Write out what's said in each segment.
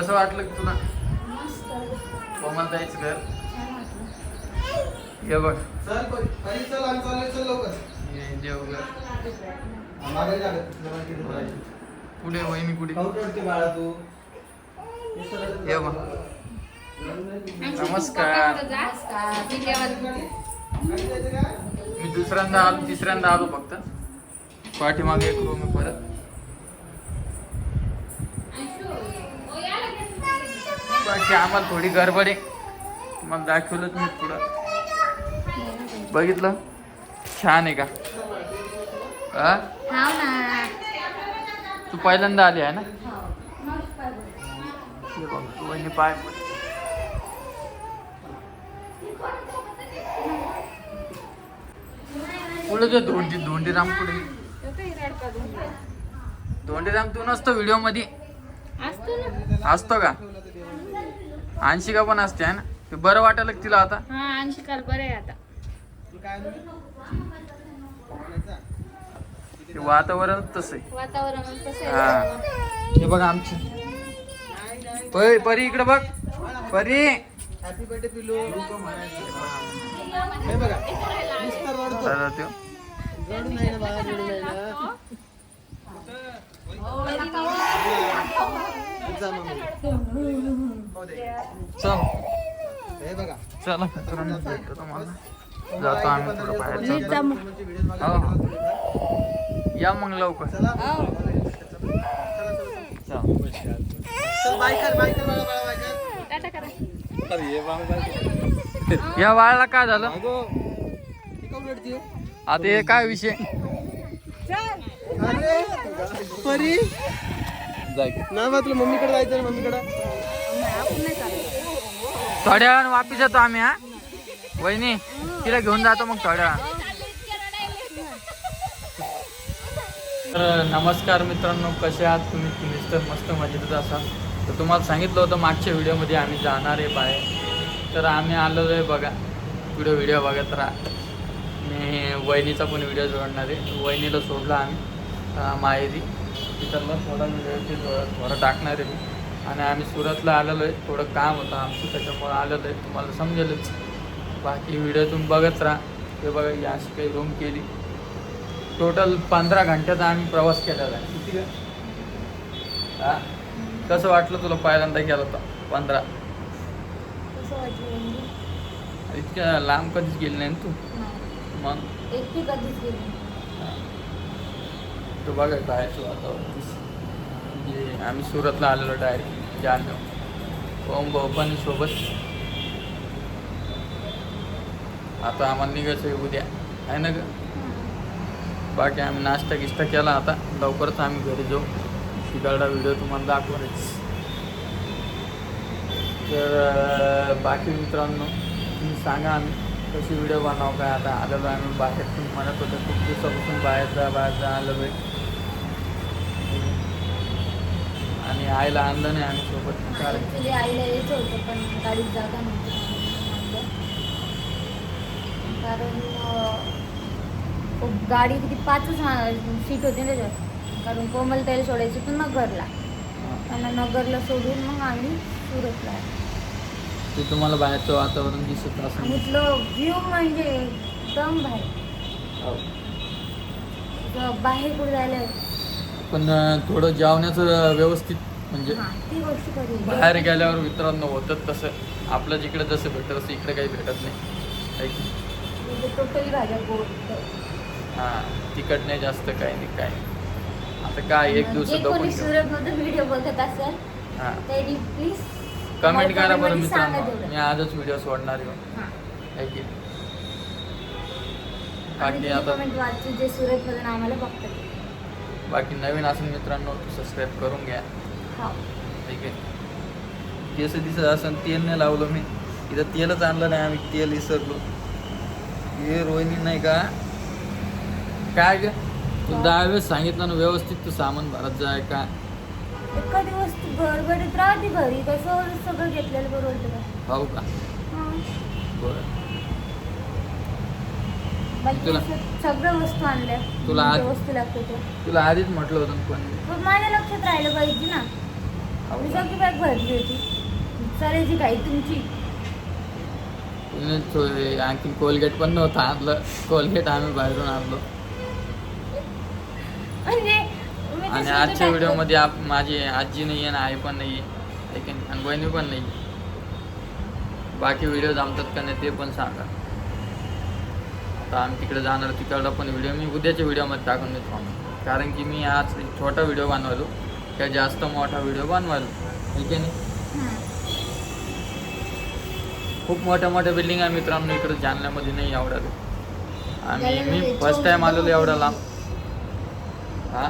कसं वाटलं तुला? मस्त. कोमल जायचं घर? हे बघ. हे. पुढे वहिनी पुढे खाऊ रडते बाळा तू. हे सरळ ये बघ. नमस्कार. नमस्कार मी? मी दुसऱ्यांदा आलो तिसऱ्यांदा आलो फक्त. पाठीमागे एक रूम आहे परत. बाकी आम्हाला थोडी गडबड आहे. मग दाखवलंच मी पुढं. बघितलं? छान आहे का? ना. तू पहिल्यांदा आली आहे ना? हे. पाय. पुढे ते धोंडी धोंडीराम पुढे धोंडीराम तू नसतो व्हिडिओमध्ये. असतो का? अंशिका पण असते है ना? ते बरं वाटायला का तिला आता? हा काल बरं आहे आता. तू वातावरण तसं आहे. वातावरण कसं हा. आहे. हे. बघ आमची. परी परी इकडे बघ. परी. हॅपी बर्थडे पिलू हे बघा नुसतं रडतो. तर त्यो. रडू नाही ना बाळा रडू नाही ना. जा मम्मी. चल. हे बघा. चला. मित्रांनो भेटतो तुम्हाला जातो आम्ही थोडं बाहेर. जातो. हो. या मग लवकर. या वाळला काय झालं? आता हे काय विषय? परी. जाय. ना तुला मम्मीकडे जायचं मम्मीकडे. थोड्या वेळानं वापिस येतो आम्ही हा? वहिनी तिला घेऊन जातो मग थोड्या तर नमस्कार मित्रांनो कसे आहात तुम्ही? तुम्ही तर मस्त मजेत असाल. तर तुम्हाला सांगितलं होतं मागच्या व्हिडिओमध्ये आम्ही जाणार आहे बाहेर. तर आम्ही आलो आहे बघा. व्हिडिओ व्हिडिओ बघत राहा. मी वहिनीचा पण व्हिडिओ जोडणार आहे. वहिनीला सोडला आम्ही अं, माहेरी. तिथं थोडा व्हिडिओ थोडं टाकणार आहे मी. आणि आम्ही सुरतला आलेलो आहे. थोडं काम होतं आमचं त्याच्यामुळं आलेलो आहे. तुम्हाला समजेलच. बाकी व्हिडिओ तुम्ही बघत राहा. ते बघा ही अशी काही रूम केली. टोटल पंधरा घंट्याचा आम्ही प्रवास केलेला आहे. किती का? हा? कसं वाटलं तुला पहिल्यांदा गेला होता? पंधरा? म्हणजे? इतक्या लांब कधीच गेली नाही तू. मग? एकटी कधीच गेली तो बघा म्हणजे आम्ही सुरतला आलेलो डायरेक्ट जाणं ओम भाऊ पण सोबत. आता आम्हाला निघायचं आहे उद्या. आहे ना ग? बाकी आम्ही नाश्ता गिष्टा केला आता. लवकरच आम्ही घरी जाऊ. तिकडला व्हिडिओ तुम्हाला दाखवणारच तर बाकी मित्रांनो तुम्ही सांगा आम्ही कशी व्हिडिओ बनाव काय? आता आलेलो आम्ही बाहेर. तुम्ही म्हणत होतं खूप दिवसापासून बाहेर जा बाहेर जा आलं बाई आणि आईला आणलं नाही आम्ही सोबत कारण आईला यायचं होतं पण गाडीत जागा नव्हती कारण अं, गाडी किती पाचच सीट होती ना त्याच्यात. कारण कोमल त्याला सोडायची पण नगरला. त्यांना नगरला सोडून मग आम्ही सुरतला. आलो. ते तुम्हाला बाहेरचं वातावरण दिसत आणि असेल इथलं व्ह्यू म्हणजे एकदम बाहेर हो. इथं बाहेर कुठे जायला पण अं, थोडं जेवण्याचं व्यवस्थित म्हणजे बाहेर गेल्यावर मित्रांनो होतं तसं. आपलं जिकडे जसं भेटत तसं इकडे काही भेटत नाही. है? म्हणजे हां तिकट नाही जास्त काही नाही काय. आता काय एक दिवस जे दखून कोणी घेऊ सुरतमधून व्हिडिओ बघत असेल हां. त्यांनी प्लीज कमेंट करा बरं मित्रांनो. मी आजच व्हिडिओ सोडणार आहे. की? बाकी आता बाकी नवीन असेल मित्रांनो सबस्क्राईब करून घ्या. ठीक आहे. केस दिसत असं तेल नाही लावलं मी. इथं तेलच आणलं नाही आम्ही तेल विसरलो हे रोहिणी नाही का? काय ग? तू दहा वेळेस सांगितलं ना व्यवस्थित तू सामान भरत जाय का? एका दिवस तू गडबडीत राहते घरी कसं सगळं घेतलेलं बरोबर का का? हा. बरं. बाकी तुला- वस्तू आणल्या. तुला वस्तू लागते ते. तुला आधीच म्हटलं होतं पण माझ्या लक्षात राहिलं पाहिजे ना. बॅग भरली होती. चालायची काही तुमची. आणखी कोलगेट पण नव्हतं आणलं. कोलगेट आम्ही बाहेरून आणलो. म्हणजे मी ते आणि आजच्या टाकलं. व्हिडिओमध्ये आप माझी आजी नाही आहे ना आई पण नाही आहे. आणि बहिणी पण नाही बाकी व्हिडिओ जमतात का नाही ते पण सांगा. आता आम्ही तिकडे जाणार तिकडला पण व्हिडिओ. मी उद्याच्या व्हिडिओमध्ये टाकून देतो. आम्ही. कारण की मी आज एक छोटा व्हिडिओ बनवलो. काय जास्त मोठा व्हिडिओ बनवायलो? ठीक आहे नाही. खूप मोठ्या मोठ्या बिल्डिंग आहे मित्रांनो इकडे जालन्यामध्ये नाही एवढ्या आणि मी फर्स्ट टाइम आलेलो एवढा लांब हा?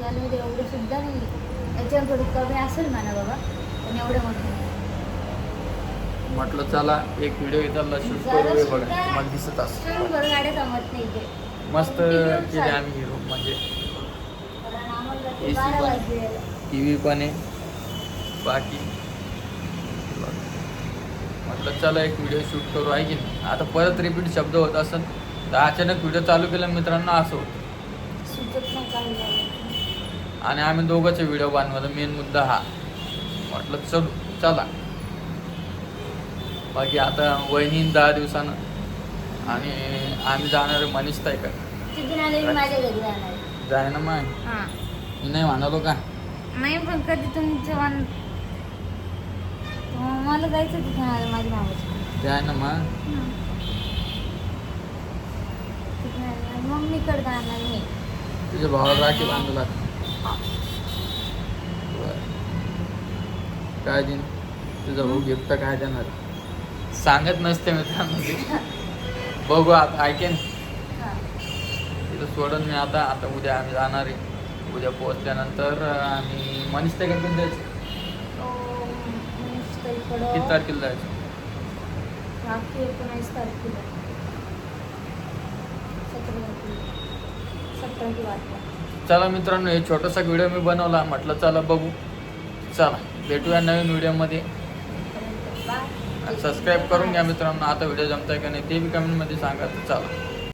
यामध्ये एवढं सुद्धा नाही याच्यावर थोडी कमी असेल म्हणा बाबा पण एवढं मोठं नाही. म्हटलं चला एक व्हिडिओ इथला शूट करू बघा. तुम्हाला दिसत असं शंभर गाड्या जमत नाही इथे मस्त केले आम्ही हिरो म्हणजे. AC बारा पण. वाजले. टी व्ही पण आहे. बाकी? म्हटलं चला एक व्हिडिओ शूट करू. आहे की नाही? आता परत रिपीट शब्द होत असेल तर अचानक व्हिडिओ चालू केला मित्रांनो असं होतं. आणि आम्ही दोघांचे व्हिडिओ बनवला. मेन मुद्दा हा. म्हटलं चलू चला. बाकी आता वहिनी दहा दिवसानं आणि आम्ही जाणार आहे मनीष ताई का आहे. जाय ना मग. हां. मी नाही म्हणालो का? नाही पण कधी तुमचं मन मला जायचं आलं माझ्या मामाच्या जाय ना मग? मम्मीकडे जाणार मी तुझ्या भावाला राखी बांधला काय देईन तुझा भाऊ गिफ्ट काय देणार? सांगत नसते मित्रांनो ते. बघू आता ऐकेन. हां. तिथं सोडून मी आता आता उद्या आम्ही जाणार आहे. उद्या पोहोचल्यानंतर आम्ही मनीष ते जायचं? किती तारखेला जायचं? एकोणावीस तारखेला. सतरा किंवा चला मित्रांनो हे छोटासा व्हिडिओ मी बनवला. म्हटलं चला बघू. चला भेटूया नवीन व्हिडिओमध्ये. सबस्क्राईब करून घ्या मित्रांनो. आता व्हिडिओ जमताय का नाही ते बी कमेंटमध्ये सांगा. चला.